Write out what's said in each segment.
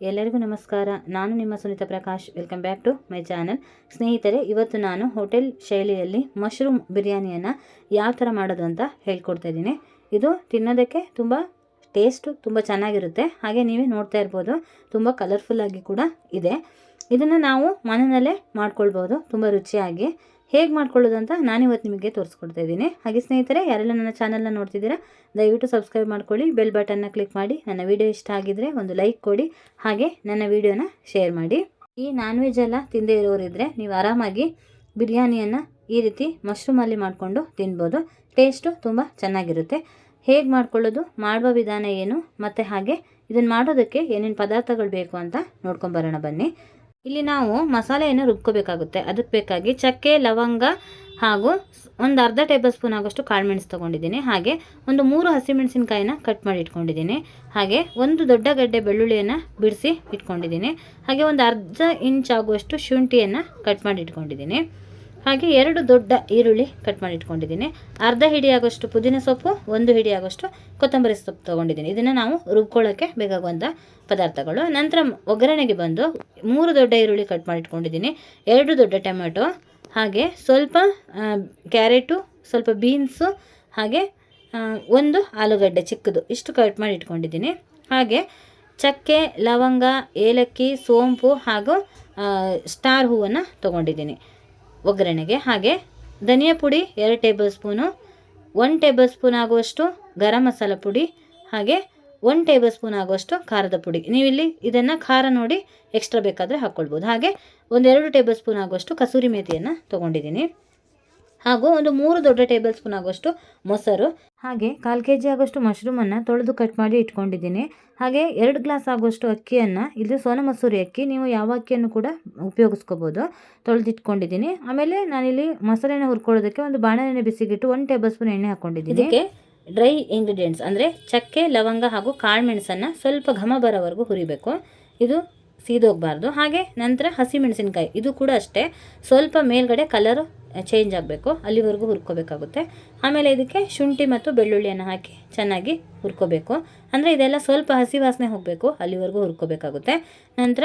ಎಲ್ಲರಿಗೂ ನಮಸ್ಕಾರ. ನಾನು ನಿಮ್ಮ Sunita Prakash. Welcome back to my channel. ಸ್ನೇಹಿತರೆ, ಇವತ್ತು ನಾನು ಹೋಟೆಲ್ ಶೈಲಿಯಲ್ಲಿ ಮಶ್ರೂಮ್ ಬಿರಿಯಾನಿಯನ್ನು ಯಾವ ಥರ ಮಾಡೋದು ಅಂತ ಹೇಳ್ಕೊಡ್ತಾ ಇದ್ದೀನಿ. ಇದು ತಿನ್ನೋದಕ್ಕೆ ತುಂಬ ಟೇಸ್ಟು ತುಂಬ ಚೆನ್ನಾಗಿರುತ್ತೆ. ಹಾಗೆ ನೀವೇ ನೋಡ್ತಾ ಇರ್ಬೋದು. ತುಂಬ ಕಲರ್ಫುಲ್ಲಾಗಿ ಕೂಡ ಇದೆ. ಇದನ್ನು ನಾವು ಮನೆಯಲ್ಲೇ ಮಾಡ್ಕೊಳ್ಬೋದು. ತುಂಬ ರುಚಿಯಾಗಿ. ಹೇಗೆ ಮಾಡ್ಕೊಳ್ಳೋದು ಅಂತ ನಾನಿವತ್ತು ನಿಮಗೆ ತೋರಿಸ್ಕೊಡ್ತಾ ಇದ್ದೀನಿ. ಹಾಗೆ ಸ್ನೇಹಿತರೆ, ಯಾರೆಲ್ಲ ನನ್ನ ಚಾನಲ್ನ ನೋಡ್ತಿದ್ದೀರಾ, ದಯವಿಟ್ಟು ಸಬ್ಸ್ಕ್ರೈಬ್ ಮಾಡ್ಕೊಳ್ಳಿ, ಬೆಲ್ ಬಟನ್ನ ಕ್ಲಿಕ್ ಮಾಡಿ, ನನ್ನ ವಿಡಿಯೋ ಇಷ್ಟ ಆಗಿದ್ರೆ ಒಂದು ಲೈಕ್ ಕೊಡಿ, ಹಾಗೆ ನನ್ನ ವಿಡಿಯೋನ ಶೇರ್ ಮಾಡಿ. ಈ ನಾನ್ ವೆಜ್ ಎಲ್ಲ ತಿಂದೇ ಇರೋರಿದ್ರೆ ನೀವು ಆರಾಮಾಗಿ ಬಿರಿಯಾನಿಯನ್ನು ಈ ರೀತಿ ಮಶ್ರೂಮಲ್ಲಿ ಮಾಡಿಕೊಂಡು ತಿನ್ಬೋದು. ಟೇಸ್ಟು ತುಂಬ ಚೆನ್ನಾಗಿರುತ್ತೆ. ಹೇಗೆ ಮಾಡ್ಕೊಳ್ಳೋದು, ಮಾಡುವ ವಿಧಾನ ಏನು, ಮತ್ತು ಹಾಗೆ ಇದನ್ನು ಮಾಡೋದಕ್ಕೆ ಏನೇನು ಪದಾರ್ಥಗಳು ಬೇಕು ಅಂತ ನೋಡ್ಕೊಂಬರೋಣ ಬನ್ನಿ. ಇಲ್ಲಿ ನಾವು ಮಸಾಲೆಯನ್ನು ರುಬ್ಕೋಬೇಕಾಗುತ್ತೆ. ಅದಕ್ಕೆ ಬೇಕಾಗಿ ಚಕ್ಕೆ, ಲವಂಗ ಹಾಗೂ ಒಂದು ಅರ್ಧ ಟೇಬಲ್ ಸ್ಪೂನ್ ಆಗೋಷ್ಟು ಕಾಳುಮೆಣಸು ತೊಗೊಂಡಿದ್ದೀನಿ. ಹಾಗೆ ಒಂದು ಮೂರು ಹಸಿಮೆಣಸಿನ್ಕಾಯಿನ ಕಟ್ ಮಾಡಿ ಇಟ್ಕೊಂಡಿದ್ದೀನಿ. ಹಾಗೆ ಒಂದು ದೊಡ್ಡ ಗಡ್ಡೆ ಬೆಳ್ಳುಳ್ಳಿಯನ್ನು ಬಿಡಿಸಿ ಇಟ್ಕೊಂಡಿದ್ದೀನಿ. ಹಾಗೆ ಒಂದು ಅರ್ಧ ಇಂಚ್ ಆಗುವಷ್ಟು ಶುಂಠಿಯನ್ನು ಕಟ್ ಮಾಡಿ ಇಟ್ಕೊಂಡಿದ್ದೀನಿ. ಹಾಗೆ ಎರಡು ದೊಡ್ಡ ಈರುಳ್ಳಿ ಕಟ್ ಮಾಡಿ ಇಟ್ಕೊಂಡಿದ್ದೀನಿ ಅರ್ಧ ಹಿಡಿಯಾಗೋಷ್ಟು ಪುದೀನ ಸೊಪ್ಪು, ಒಂದು ಹಿಡಿಯಾಗೋಷ್ಟು ಕೊತ್ತಂಬರಿ ಸೊಪ್ಪು ತೊಗೊಂಡಿದ್ದೀನಿ. ಇದನ್ನು ನಾವು ರುಬ್ಕೊಳ್ಳೋಕ್ಕೆ ಬೇಕಾಗುವಂಥ ಪದಾರ್ಥಗಳು. ನಂತರ ಒಗ್ಗರಣೆಗೆ ಬಂದು ಮೂರು ದೊಡ್ಡ ಈರುಳ್ಳಿ ಕಟ್ ಮಾಡಿ ಇಟ್ಕೊಂಡಿದ್ದೀನಿ ಎರಡು ದೊಡ್ಡ ಟೊಮೆಟೊ, ಹಾಗೆ ಸ್ವಲ್ಪ ಕ್ಯಾರೆಟು, ಸ್ವಲ್ಪ ಬೀನ್ಸು, ಹಾಗೆ ಒಂದು ಆಲೂಗಡ್ಡೆ ಚಿಕ್ಕದು. ಇಷ್ಟು ಕಟ್ ಮಾಡಿ ಇಟ್ಕೊಂಡಿದ್ದೀನಿ ಹಾಗೆ ಚಕ್ಕೆ, ಲವಂಗ, ಏಲಕ್ಕಿ, ಸೋಂಪು ಹಾಗೂ ಸ್ಟಾರ್ ಹೂವನ್ನು ತೊಗೊಂಡಿದ್ದೀನಿ. ಒಗ್ಗರಣೆಗೆ. ಹಾಗೆ ಧನಿಯಾ ಪುಡಿ ಎರಡು tablespoon one tablespoon ಆಗುವಷ್ಟು ಗರಂ ಮಸಾಲ ಪುಡಿ, ಹಾಗೆ ಒನ್ ಟೇಬಲ್ ಸ್ಪೂನ್ ಆಗುವಷ್ಟು ಖಾರದ ಪುಡಿ. ನೀವಿಲ್ಲಿ ಇದನ್ನು ಖಾರ ನೋಡಿ ಎಕ್ಸ್ಟ್ರಾ ಬೇಕಾದರೆ ಹಾಕ್ಕೊಳ್ಬೋದು. ಹಾಗೆ ಒಂದೆರಡು ಟೇಬಲ್ ಸ್ಪೂನ್ ಆಗುವಷ್ಟು ಕಸೂರಿ ಮೇಥಿಯನ್ನು ತೊಗೊಂಡಿದ್ದೀನಿ. ಹಾಗೂ ಒಂದು ಮೂರು ದೊಡ್ಡ ಟೇಬಲ್ ಸ್ಪೂನ್ ಆಗೋಷ್ಟು ಮೊಸರು. ಹಾಗೆ ಕಾಲು ಕೆ ಜಿ ಆಗೋಷ್ಟು ಮಶ್ರೂಮನ್ನು ತೊಳೆದು ಕಟ್ ಮಾಡಿ ಇಟ್ಕೊಂಡಿದ್ದೀನಿ. ಹಾಗೆ ಎರಡು ಗ್ಲಾಸ್ ಆಗುವಷ್ಟು ಅಕ್ಕಿಯನ್ನು ಇದು ಸೋನ ಮಸೂರಿ ಅಕ್ಕಿ ನೀವು ಯಾವ ಅಕ್ಕಿಯನ್ನು ಕೂಡ ಉಪಯೋಗಿಸ್ಕೋಬೋದು. ತೊಳೆದಿಟ್ಕೊಂಡಿದ್ದೀನಿ. ಆಮೇಲೆ ನಾನಿಲ್ಲಿ ಮೊಸರನ್ನ ಹುರ್ಕೊಳ್ಳೋದಕ್ಕೆ ಒಂದು ಬಾಣಲೆನೆ ಬಿಸಿಗಿಟ್ಟು ಒಂದು ಟೇಬಲ್ ಸ್ಪೂನ್ ಎಣ್ಣೆ ಹಾಕ್ಕೊಂಡಿದ್ದೀನಿ ಇದಕ್ಕೆ ಡ್ರೈ ಇಂಗ್ರೀಡಿಯೆಂಟ್ಸ್ ಅಂದರೆ ಚಕ್ಕೆ ಲವಂಗ ಹಾಗೂ ಕಾಳುಮೆಣಸನ್ನು ಸ್ವಲ್ಪ ಘಮ ಬರೋವರೆಗೂ ಹುರಿಬೇಕು. ಇದು ಸೀದೋಗಬಾರ್ದು. ಹಾಗೆ ನಂತರ ಹಸಿಮೆಣಸಿನ್ಕಾಯಿ, ಇದು ಕೂಡ ಅಷ್ಟೇ. ಸ್ವಲ್ಪ ಮೇಲ್ಗಡೆ ಕಲರು ಚೇಂಜ್ ಆಗಬೇಕು. ಅಲ್ಲಿವರೆಗೂ ಹುರ್ಕೋಬೇಕಾಗುತ್ತೆ. ಆಮೇಲೆ ಇದಕ್ಕೆ ಶುಂಠಿ ಮತ್ತು ಬೆಳ್ಳುಳ್ಳಿಯನ್ನು ಹಾಕಿ ಚೆನ್ನಾಗಿ ಹುರ್ಕೋಬೇಕು. ಅಂದರೆ ಇದೆಲ್ಲ ಸ್ವಲ್ಪ ಹಸಿ ವಾಸನೆ ಹೋಗಬೇಕು. ಅಲ್ಲಿವರೆಗೂ ಹುರ್ಕೋಬೇಕಾಗುತ್ತೆ. ನಂತರ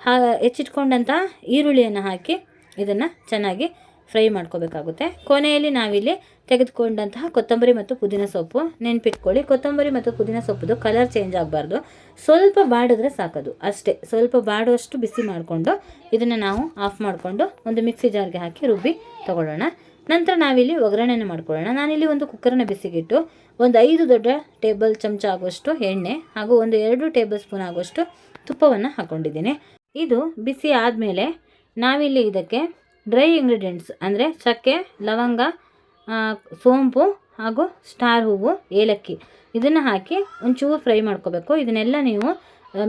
ಹಾ ಹೆಚ್ಚಿಟ್ಕೊಂಡಂಥ ಈರುಳ್ಳಿಯನ್ನು ಹಾಕಿ ಇದನ್ನು ಚೆನ್ನಾಗಿ ಫ್ರೈ ಮಾಡ್ಕೋಬೇಕಾಗುತ್ತೆ. ಕೊನೆಯಲ್ಲಿ ನಾವಿಲ್ಲಿ ತೆಗೆದುಕೊಂಡಂತಹ ಕೊತ್ತಂಬರಿ ಮತ್ತು ಪುದೀನ ಸೊಪ್ಪು. ನೆನ್ಪಿಟ್ಕೊಳ್ಳಿ, ಕೊತ್ತಂಬರಿ ಮತ್ತು ಪುದೀನ ಸೊಪ್ಪುದು ಕಲರ್ ಚೇಂಜ್ ಆಗಬಾರ್ದು. ಸ್ವಲ್ಪ ಬಾಡಿದ್ರೆ ಸಾಕದು, ಅಷ್ಟೇ. ಸ್ವಲ್ಪ ಬಾಡುವಷ್ಟು ಬಿಸಿ ಮಾಡಿಕೊಂಡು ಇದನ್ನು ನಾವು ಆಫ್ ಮಾಡಿಕೊಂಡು ಒಂದು ಮಿಕ್ಸಿ ಜಾರ್ಗೆ ಹಾಕಿ ರುಬ್ಬಿ ತಗೊಳ್ಳೋಣ. ನಂತರ ನಾವಿಲ್ಲಿ ಒಗ್ಗರಣೆನ ಮಾಡ್ಕೊಳ್ಳೋಣ. ನಾನಿಲ್ಲಿ ಒಂದು ಕುಕ್ಕರನ್ನು ಬಿಸಿಗಿಟ್ಟು ಒಂದು ಐದು ದೊಡ್ಡ ಟೇಬಲ್ ಚಮಚ ಆಗುವಷ್ಟು ಎಣ್ಣೆ ಹಾಗೂ ಒಂದು ಎರಡು ಟೇಬಲ್ ಸ್ಪೂನ್ ಆಗುವಷ್ಟು ತುಪ್ಪವನ್ನು ಹಾಕ್ಕೊಂಡಿದ್ದೀನಿ ಇದು ಬಿಸಿ ಆದಮೇಲೆ ನಾವಿಲ್ಲಿ ಇದಕ್ಕೆ ಡ್ರೈ ಇಂಗ್ರೀಡಿಯೆಂಟ್ಸ್ ಅಂದರೆ ಚಕ್ಕೆ ಲವಂಗ ಸೋಂಪು ಹಾಗೂ ಸ್ಟಾರ್ ಹೂವು, ಏಲಕ್ಕಿ. ಇದನ್ನು ಹಾಕಿ ಒಂಚೂರು ಫ್ರೈ ಮಾಡ್ಕೋಬೇಕು. ಇದನ್ನೆಲ್ಲ ನೀವು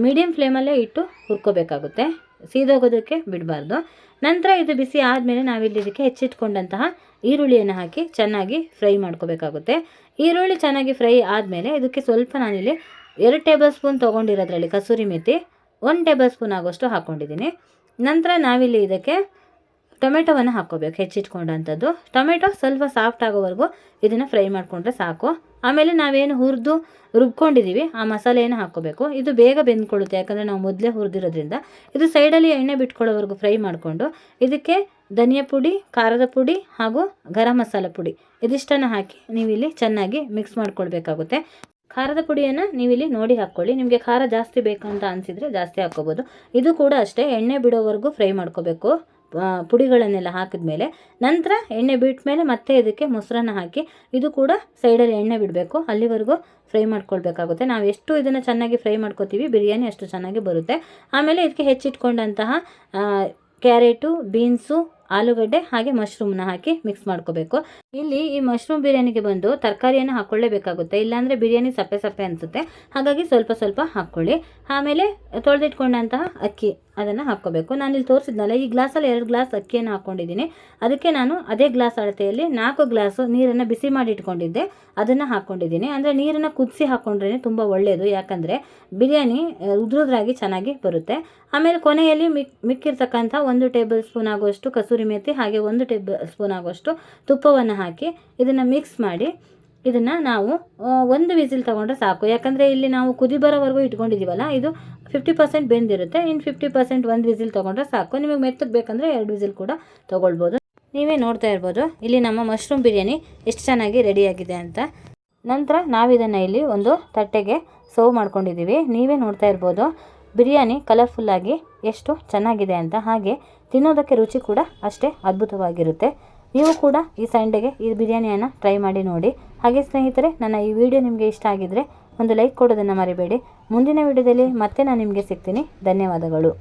ಮೀಡಿಯಮ್ ಫ್ಲೇಮಲ್ಲೇ ಇಟ್ಟು ಹುರ್ಕೋಬೇಕಾಗುತ್ತೆ. ಸೀದೋಗೋದಕ್ಕೆ ಬಿಡಬಾರ್ದು. ನಂತರ ಇದು ಬಿಸಿ ಆದಮೇಲೆ ನಾವಿಲ್ಲಿ ಇದಕ್ಕೆ ಹೆಚ್ಚಿಟ್ಕೊಂಡಂತಹ ಈರುಳ್ಳಿಯನ್ನು ಹಾಕಿ ಚೆನ್ನಾಗಿ ಫ್ರೈ ಮಾಡ್ಕೋಬೇಕಾಗುತ್ತೆ. ಈರುಳ್ಳಿ ಚೆನ್ನಾಗಿ ಫ್ರೈ ಆದಮೇಲೆ ಇದಕ್ಕೆ ಸ್ವಲ್ಪ ನಾನಿಲ್ಲಿ ಎರಡು ಟೇಬಲ್ ಸ್ಪೂನ್ ತೊಗೊಂಡಿರೋದ್ರಲ್ಲಿ ಕಸೂರಿ ಮೆತ್ತಿ ಒಂದು ಟೇಬಲ್ ಸ್ಪೂನ್ ಆಗೋಷ್ಟು ಹಾಕ್ಕೊಂಡಿದ್ದೀನಿ ನಂತರ ನಾವಿಲ್ಲಿ ಇದಕ್ಕೆ ಟೊಮೆಟೊವನ್ನು ಹಾಕ್ಕೋಬೇಕು, ಹೆಚ್ಚಿಟ್ಕೊಂಡಂಥದ್ದು. ಟೊಮೆಟೊ ಸ್ವಲ್ಪ ಸಾಫ್ಟ್ ಆಗೋವರೆಗೂ ಇದನ್ನು ಫ್ರೈ ಮಾಡಿಕೊಂಡ್ರೆ ಸಾಕು. ಆಮೇಲೆ ನಾವೇನು ಹುರಿದು ರುಬ್ಕೊಂಡಿದ್ದೀವಿ ಆ ಮಸಾಲೆಯನ್ನು ಹಾಕ್ಕೋಬೇಕು. ಇದು ಬೇಗ ಬೆಂದ್ಕೊಳ್ಳುತ್ತೆ, ಯಾಕಂದರೆ ನಾವು ಮೊದಲೇ ಹುರಿದಿರೋದ್ರಿಂದ. ಇದು ಸೈಡಲ್ಲಿ ಎಣ್ಣೆ ಬಿಟ್ಕೊಳ್ಳೋವರೆಗೂ ಫ್ರೈ ಮಾಡಿಕೊಂಡು, ಇದಕ್ಕೆ ಧನಿಯಾ ಪುಡಿ, ಖಾರದ ಪುಡಿ ಹಾಗೂ ಗರಂ ಮಸಾಲ ಪುಡಿ ಇದಿಷ್ಟನ್ನು ಹಾಕಿ ನೀವಿಲ್ಲಿ ಚೆನ್ನಾಗಿ ಮಿಕ್ಸ್ ಮಾಡ್ಕೊಳ್ಬೇಕಾಗುತ್ತೆ. ಖಾರದ ಪುಡಿಯನ್ನು ನೀವಿಲ್ಲಿ ನೋಡಿ ಹಾಕ್ಕೊಳ್ಳಿ. ನಿಮಗೆ ಖಾರ ಜಾಸ್ತಿ ಬೇಕಂತ ಅನಿಸಿದರೆ ಜಾಸ್ತಿ ಹಾಕ್ಕೋಬೋದು. ಇದು ಕೂಡ ಅಷ್ಟೇ, ಎಣ್ಣೆ ಬಿಡೋವರೆಗೂ ಫ್ರೈ ಮಾಡ್ಕೋಬೇಕು. ಆ, ಹಾಕಿದ ಮೇಲೆ ನಂತರ ಎಣ್ಣೆ ಬಿಟ್ಟ ಮೇಲೆ ಮತ್ತೆ ಇದಕ್ಕೆ ಮೊಸರನ್ನ ಹಾಕಿ ಇದು ಕೂಡ ಸೈಡಲ್ಲಿ ಎಣ್ಣೆ ಬಿಡಬೇಕು. ಅಲ್ಲಿವರೆಗೂ ಫ್ರೈ ಮಾಡ್ಕೊಳ್ಬೇಕಾಗುತ್ತೆ. ನಾವು ಎಷ್ಟು ಇದನ್ನು ಚೆನ್ನಾಗಿ ಫ್ರೈ ಮಾಡ್ಕೋತೀವಿ ಬಿರಿಯಾನಿ ಅಷ್ಟು ಚೆನ್ನಾಗಿ ಬರುತ್ತೆ. ಆಮೇಲೆ ಇದಕ್ಕೆ ಹೆಚ್ಚಿಟ್ಕೊಂಡಂತಹ ಕ್ಯಾರೆಟು ಬೀನ್ಸು ಆಲೂಗಡ್ಡೆ ಹಾಗೆ ಮಶ್ರೂಮ್ನ ಹಾಕಿ ಮಿಕ್ಸ್ ಮಾಡ್ಕೋಬೇಕು. ಇಲ್ಲಿ ಈ ಮಶ್ರೂಮ್ ಬಿರಿಯಾನಿಗೆ ಬಂದು ತರಕಾರಿಯನ್ನು ಹಾಕ್ಕೊಳ್ಳೇಬೇಕಾಗುತ್ತೆ ಇಲ್ಲಾಂದರೆ ಬಿರಿಯಾನಿ ಸಪ್ಪೆ ಸಪ್ಪೆ ಅನಿಸುತ್ತೆ. ಹಾಗಾಗಿ ಸ್ವಲ್ಪ ಸ್ವಲ್ಪ ಹಾಕ್ಕೊಳ್ಳಿ. ಆಮೇಲೆ ತೊಳೆದಿಟ್ಕೊಂಡಂತಹ ಅಕ್ಕಿ ಅದನ್ನು ಹಾಕ್ಕೋಬೇಕು. ನಾನು ಇಲ್ಲಿ ತೋರಿಸಿದ್ನಲ್ಲ, ಈ ಗ್ಲಾಸಲ್ಲಿ ಎರಡು ಗ್ಲಾಸ್ ಅಕ್ಕಿಯನ್ನು ಹಾಕ್ಕೊಂಡಿದ್ದೀನಿ. ಅದಕ್ಕೆ ನಾನು ಅದೇ ಗ್ಲಾಸ್ ಅಳತೆಯಲ್ಲಿ ನಾಲ್ಕು ಗ್ಲಾಸು ನೀರನ್ನು ಬಿಸಿ ಮಾಡಿ ಇಟ್ಕೊಂಡಿದ್ದೆ. ಅದನ್ನು ಹಾಕ್ಕೊಂಡಿದ್ದೀನಿ. ಅಂದರೆ ನೀರನ್ನು ಕುದಿಸಿ ಹಾಕ್ಕೊಂಡ್ರೇ ತುಂಬ ಒಳ್ಳೆಯದು ಯಾಕಂದರೆ ಬಿರಿಯಾನಿ ಉದ್ರುದ್ರಾಗಿ ಚೆನ್ನಾಗಿ ಬರುತ್ತೆ. ಆಮೇಲೆ ಕೊನೆಯಲ್ಲಿ ಮಿಕ್, ಮಿಕ್ಕಿರ್ತಕ್ಕಂಥ ಒಂದು ಟೇಬಲ್ ಸ್ಪೂನ್ ಆಗುವಷ್ಟು ಕಸೂರಿ ಮೇಥಿ ಹಾಗೆ ಒಂದು ಟೇಬಲ್ ಸ್ಪೂನ್ ಆಗುವಷ್ಟು ತುಪ್ಪವನ್ನು ಹಾಕಿ ಇದನ್ನು ಮಿಕ್ಸ್ ಮಾಡಿ ಇದನ್ನು ನಾವು ಒಂದು ವಿಸಿಲ್ ತೊಗೊಂಡ್ರೆ ಸಾಕು. ಯಾಕಂದರೆ ಇಲ್ಲಿ ನಾವು ಕುದಿ ಬರೋವರೆಗೂ ಇಟ್ಕೊಂಡಿದ್ದೀವಲ್ಲ ಇದು ಫಿಫ್ಟಿ ಪರ್ಸೆಂಟ್ ಬೆಂದಿರುತ್ತೆ. ಇನ್ನು ಫಿಫ್ಟಿ ಪರ್ಸೆಂಟ್ ಒಂದು ವಿಸಿಲ್ ತೊಗೊಂಡ್ರೆ ಸಾಕು. ನಿಮಗೆ ಮೆತ್ತಗೆ ಬೇಕಂದರೆ ಎರಡು ವಿಸಿಲ್ ಕೂಡ ತೊಗೊಳ್ಬೋದು. ನೀವೇ ನೋಡ್ತಾ ಇರ್ಬೋದು, ಇಲ್ಲಿ ನಮ್ಮ ಮಶ್ರೂಮ್ ಬಿರಿಯಾನಿ ಎಷ್ಟು ಚೆನ್ನಾಗಿ ರೆಡಿಯಾಗಿದೆ ಅಂತ. ನಂತರ ನಾವಿದನ್ನು ಇಲ್ಲಿ ಒಂದು ತಟ್ಟೆಗೆ ಸರ್ವ್ ಮಾಡ್ಕೊಂಡಿದ್ದೀವಿ ನೀವೇ ನೋಡ್ತಾ ಇರ್ಬೋದು, ಬಿರಿಯಾನಿ ಕಲರ್ಫುಲ್ಲಾಗಿ ಎಷ್ಟು ಚೆನ್ನಾಗಿದೆ ಅಂತ. ಹಾಗೆ ತಿನ್ನೋದಕ್ಕೆ ರುಚಿ ಕೂಡ ಅಷ್ಟೇ ಅದ್ಭುತವಾಗಿರುತ್ತೆ. ನೀವು ಕೂಡ ಈ ಸಂಡೆಗೆ ಈ ಬಿರಿಯಾನಿಯನ್ನು ಟ್ರೈ ಮಾಡಿ ನೋಡಿ. ಹಾಗೆ ಸ್ನೇಹಿತರೆ, ನನ್ನ ಈ ವಿಡಿಯೋ ನಿಮಗೆ ಇಷ್ಟ ಆಗಿದ್ದರೆ ಒಂದು ಲೈಕ್ ಕೊಡೋದನ್ನು ಮರಿಬೇಡಿ. ಮುಂದಿನ ವಿಡಿಯೋದಲ್ಲಿ ಮತ್ತೆ ನಾನು ನಿಮಗೆ ಸಿಗ್ತೀನಿ. ಧನ್ಯವಾದಗಳು.